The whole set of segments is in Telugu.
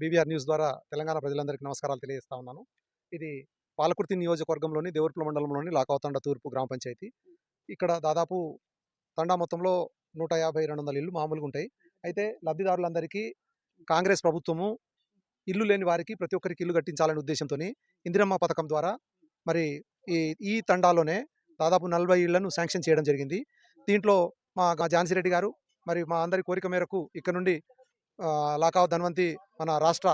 బీబీఆర్ న్యూస్ ద్వారా తెలంగాణ ప్రజలందరికీ నమస్కారాలు తెలియజేస్తా ఉన్నాను. ఇది పాలకుర్తి నియోజకవర్గంలోని దేవుర్పుల మండలంలోని లాకావతండ తూర్పు గ్రామ పంచాయతీ. ఇక్కడ దాదాపు తండా మొత్తంలో నూట యాభై రెండు వందల ఇల్లు మామూలుగా ఉంటాయి. అయితే లబ్ధిదారులందరికీ కాంగ్రెస్ ప్రభుత్వము ఇల్లు లేని వారికి ప్రతి ఒక్కరికి ఇల్లు కట్టించాలనే ఉద్దేశంతో ఇందిరమ్మ పథకం ద్వారా మరి ఈ ఈ తండాలోనే దాదాపు నలభై ఇళ్ళను శాంక్షన్ చేయడం జరిగింది. దీంట్లో మా ఝాన్సీ రెడ్డి గారు మరి మా అందరి కోరిక మేరకు ఇక్కడ నుండి లాకావ్ ధన్వంతి మన రాష్ట్ర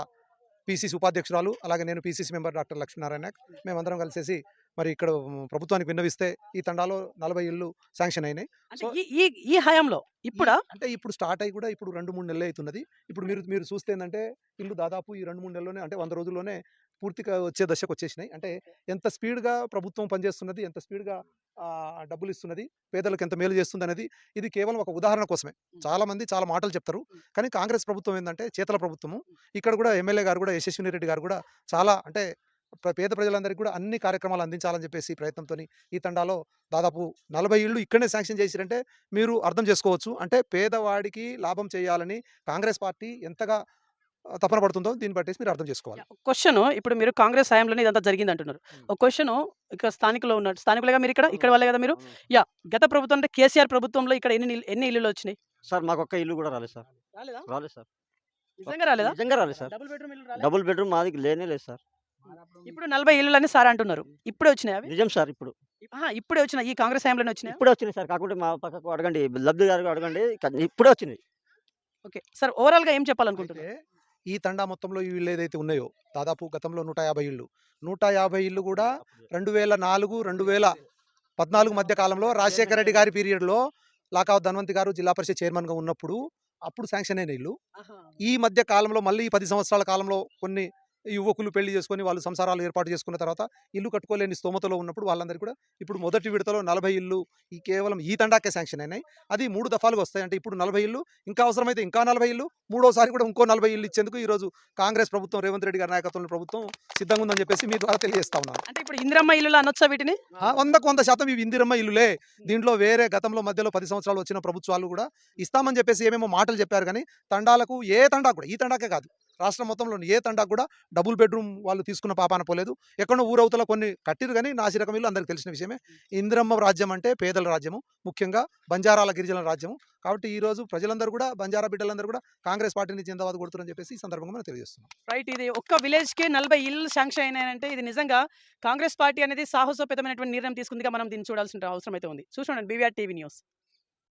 పిసిసి ఉపాధ్యక్షురాలు అలాగే నేను PCC member doctor Lakshminarayana Nayak మేమందరం కలిసేసి మరి ఇక్కడ ప్రభుత్వానికి విన్నవిస్తే ఈ తండాలో నలభై ఇళ్ళు శాంక్షన్ అయినాయి. సో- ఈ ఈ హయాంలో ఇప్పుడా? అంటే ఇప్పుడు స్టార్ట్ అయ్యి కూడా ఇప్పుడు రెండు మూడు నెలలు అవుతున్నది. ఇప్పుడు మీరు మీరు చూస్తే ఏంటంటే ఇల్లు దాదాపు ఈ రెండు మూడు నెలల్లోనే అంటే వంద రోజుల్లోనే పూర్తిగా వచ్చే దశకు వచ్చేసినాయి. అంటే ఎంత స్పీడ్గా ప్రభుత్వం పనిచేస్తున్నది ఎంత స్పీడ్గా డబ్బులు ఇస్తున్నది పేదలకు ఎంత మేలు చేస్తుంది అనేది ఇది కేవలం ఒక ఉదాహరణ కోసమే. చాలా మంది చాలా మాటలు చెప్తారు కానీ కాంగ్రెస్ ప్రభుత్వం ఏంటంటే చేతల ప్రభుత్వము. ఇక్కడ కూడా ఎమ్మెల్యే గారు కూడా యశస్విని రెడ్డి గారు కూడా చాలా అంటే పేద ప్రజలందరికీ కూడా అన్ని కార్యక్రమాలు అందించాలని చెప్పేసి ప్రయత్నంతో ఈ తండాలో దాదాపు నలభై ఇళ్ళు ఇక్కడనే శాంక్షన్ చేసిరంటే మీరు అర్థం చేసుకోవచ్చు. అంటే పేదవాడికి లాభం చేయాలని కాంగ్రెస్ పార్టీ ఎంతగా తపన పడుతుందో దీన్ని బట్టేసి మీరు అర్థం చేసుకోవాలి. క్వశ్చన్ ఇప్పుడు మీరు కాంగ్రెస్ హయాంలోనే ఇదంతా జరిగింది అంటున్నారు. ఒక క్వశ్చన్ ఇక్కడ స్థానికులు ఉన్నారు స్థానికులుగా మీరు ఇక్కడ ఇక్కడ వాళ్ళే కదా మీరు? యా గత ప్రభుత్వం అంటే కేసీఆర్ ప్రభుత్వంలో ఇక్కడ ఎన్ని ఎన్ని ఇల్లులు వచ్చినాయి? సార్ మాకు ఒక్క ఇల్లు కూడా రాలేదు సార్. రాలేదా? సార్. నిజంగా రాలేదా? నిజంగా రాలేదు sir. Double bedroom? Double bedroom మాది లేనే లేదు సార్. ఇప్పుడు నలభై ఇల్లు అని సార్ అంటున్నారు. ఇప్పుడే వచ్చినాయి నిజం సార్ ఇప్పుడు. ఇప్పుడే వచ్చినాయి. ఈ కాంగ్రెస్ హయాంలోనే వచ్చినాయి? ఇప్పుడే వచ్చినాయి సార్. కాకుంటే మా పక్కకు అడగండి లబ్ధి గారికి అడగండి ఇప్పుడే వచ్చినాయి. ఓకే. సార్ ఓవరాల్గా ఏం చెప్పాలనుకుంటున్నారు? ఈ తండా మొత్తంలో ఈ ఇళ్ళు ఏదైతే ఉన్నాయో దాదాపు గతంలో నూట యాభై ఇళ్ళు నూట యాభై ఇళ్ళు కూడా రెండు వేల నాలుగు రెండు వేల పద్నాలుగు మధ్య కాలంలో రాజశేఖర రెడ్డి గారి పీరియడ్లో లాకావ్ ధన్వంతి గారు జిల్లా పరిషత్ చైర్మన్గా ఉన్నప్పుడు అప్పుడు శాంక్షన్ అయిన ఇల్లు ఈ మధ్య కాలంలో మళ్ళీ ఈ పది సంవత్సరాల కాలంలో కొన్ని యువకులు పెళ్ళి చేసుకొని వాళ్ళు సంసారాలు ఏర్పాటు చేసుకున్న తర్వాత ఇల్లు కట్టుకోలేని స్తోమతలో ఉన్నప్పుడు వాళ్ళందరికీ కూడా ఇప్పుడు మొదటి విడతలో నలభై ఇల్లు ఈ కేవలం ఈ తండాకే శాంక్షన్ అయినాయి. అది మూడు దఫాలుగా వస్తాయి. అంటే ఇప్పుడు నలభై ఇల్లు ఇంకా అవసరమైతే ఇంకా నలభై ఇల్లు మూడోసారి కూడా ఇంకో నలభై ఇల్లు ఇచ్చేందుకు ఈ రోజు కాంగ్రెస్ ప్రభుత్వం రేవంత్ రెడ్డి గారి నాయకత్వంలో ప్రభుత్వం సిద్ధంగా ఉందని చెప్పేసి మీ ద్వారా తెలియజేస్తా ఉన్నాను. అంటే ఇప్పుడు ఇందిరమ్మ ఇల్లు అనొచ్చా వీటిని? వందకు వంద శాతం ఇవి ఇందిరమ్మ ఇల్లులే. దీంట్లో వేరే గతంలో మధ్యలో పది సంవత్సరాలు వచ్చిన ప్రభుత్వాలు కూడా ఇస్తామని చెప్పేసి ఏమేమో మాటలు చెప్పారు కానీ తండాలకు ఏ తండా కూడా ఈ తండాకే కాదు. రాష్ట్రం మొత్తంలో ఏ తండా కూడా డబుల్ బెడ్రూమ్ వాళ్ళు తీసుకున్న పాపాన పోలేదు. ఎక్కడో ఊరవతల కొన్ని కట్టిరు కానీ నాసిరకం ఇల్లు అందరికి తెలిసిన విషయమే. ఇందిరమ్మ రాజ్యం అంటే పేదల రాజ్యము ముఖ్యంగా బంజారాల గిరిజనుల రాజ్యము. కాబట్టి ఈ రోజు ప్రజలందరూ కూడా బంజారా బిడ్డలందరూ కూడా కాంగ్రెస్ పార్టీని జిందాబాద్ కొడుతున్నారని చెప్పేసి ఈ సందర్భంగా మనం తెలియజేస్తున్నాం. రైట్ ఇది ఒక్క విలేజ్కి నలభై ఇల్లు శాంక్షన్ అయినాయంటే ఇది నిజంగా కాంగ్రెస్ పార్టీ అనేది సాహసోపేతమైనటువంటి నిర్ణయం తీసుకుందిగా మనం దీన్ని చూడాల్సిన అవసరం అయితే ఉంది చూసుకోండి బీవీఆర్ టీవీ న్యూస్.